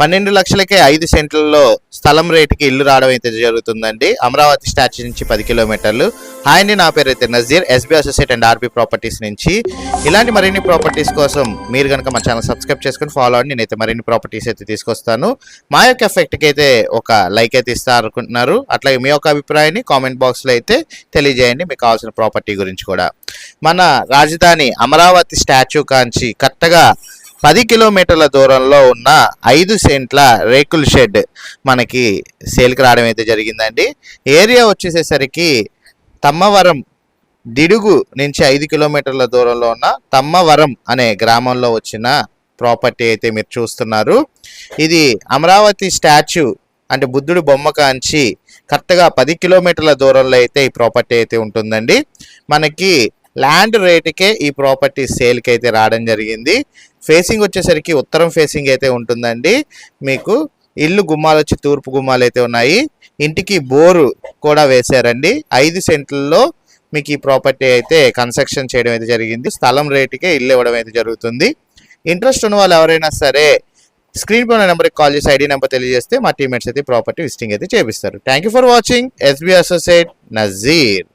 పన్నెండు లక్షలకే ఐదు సెంట్లలో స్థలం రేటుకి ఇల్లు రావడం అయితే జరుగుతుందండి. అమరావతి స్టాచ్యూ నుంచి పది కిలోమీటర్లు. హాయ్ అండి నా పేరు అయితే Nazeer SB associate and RB properties నుంచి. ఇలాంటి మరిన్ని ప్రాపర్టీస్ కోసం మీరు కనుక మా ఛానల్ సబ్స్క్రైబ్ చేసుకుని ఫాలో అవ్వండి. నేనైతే మరిన్ని ప్రాపర్టీస్ అయితే తీసుకొస్తాను. మా యొక్క ఎఫెక్ట్కి అయితే ఒక లైక్ అయితే ఇస్తారు అనుకుంటున్నారు అట్లాగే మీ యొక్క అభిప్రాయాన్ని కామెంట్ బాక్స్లో అయితే తెలియజేయండి. మీకు కావాల్సిన ప్రాపర్టీ గురించి కూడా. మన రాజధాని అమరావతి స్టాచ్యూ కాంచి కరెక్ట్గా పది కిలోమీటర్ల దూరంలో ఉన్న ఐదు సెంట్ల రేకుల షెడ్ మనకి సేల్కి రావడం అయితే జరిగిందండి. ఏరియా వచ్చేసేసరికి తమ్మవరం దిడుగు నుంచి ఐదు కిలోమీటర్ల దూరంలో ఉన్న తమ్మవరం అనే గ్రామంలో వచ్చిన ప్రాపర్టీ అయితే మీరు చూస్తున్నారు. ఇది అమరావతి స్టాచ్యూ అంటే బుద్ధుడు బొమ్మ కాంచి కరెక్ట్గా పది కిలోమీటర్ల దూరంలో అయితే ఈ ప్రాపర్టీ అయితే ఉంటుందండి. మనకి ల్యాండ్ రేటుకే ఈ ప్రాపర్టీ సేల్కి అయితే రావడం జరిగింది. ఫేసింగ్ వచ్చేసరికి ఉత్తరం ఫేసింగ్ అయితే ఉంటుందండి. మీకు ఇల్లు గుమ్మాలు వచ్చి తూర్పు గుమ్మాలు అయితే ఉన్నాయి. ఇంటికి బోరు కూడా వేశారండి. ఐదు సెంట్లలో మీకు ఈ ప్రాపర్టీ అయితే కన్స్ట్రక్షన్ చేయడం అయితే జరిగింది. స్థలం రేటుకే ఇల్లు ఇవ్వడం అయితే జరుగుతుంది. ఇంట్రెస్ట్ ఉన్న వాళ్ళు ఎవరైనా సరే స్క్రీన్ పైన నెంబర్కి కాల్ చేసి ఐడి నెంబర్ తెలియజేస్తే మా టీమేట్స్ అయితే ప్రాపర్టీ విజిటింగ్ అయితే చేపిస్తారు. Thank you for watching. SB associate Nazeer.